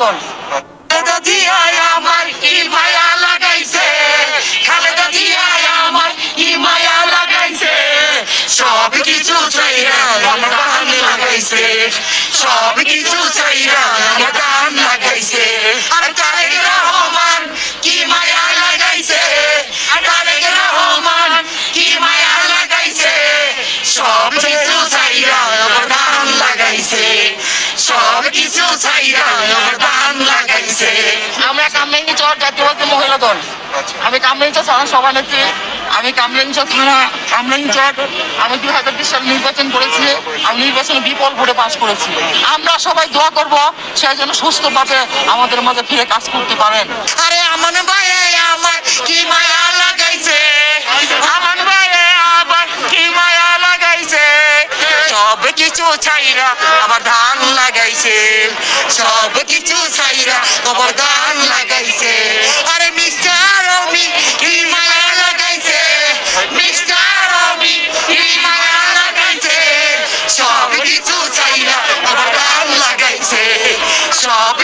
দল খালেদা জিয়ায় আমার কি মায়া লাগাইছে? খালেদা জিয়ায় আমার কি মায়া লাগাইছে? সব কিছু চাইরা আমার গান লাগাইছে। সব কিছু চাইরা আমার গান লাগাইছে। সব কিছু আমার লাগাইছে। আমরা কামরাঙ্গি চর মহিলা দল। আমি কামরাঙ্গি চর থানা সভানেত্রী। আমি কামরাঙ্গি চর থানা কামরাঙ্গি চর আমি দুই হাজার বিশ সাল নির্বাচন করেছি। আমি নির্বাচনে বিপুল ভোটে পাস করেছি। আমরা সবাই দোয়া করব সে যেন সুস্থভাবে আমাদের মাঝে ফিরে কাজ করতে পারেন। আরে আমন ভাই আমার কি মায়া লাগাইছে? আমন ভাই আমার কি মায়া লাগাইছে? সব কিছু ছাইরা আবার লাগাইছে সব কিছু সাইরা কবর লাগাইছে। আরে মিস্টার অমি, কি মালা লাগাইছে? মিস্টার অমি, কি মালা লাগাইছে? সব কিছু সাইরা কবর লাগাইছে। সব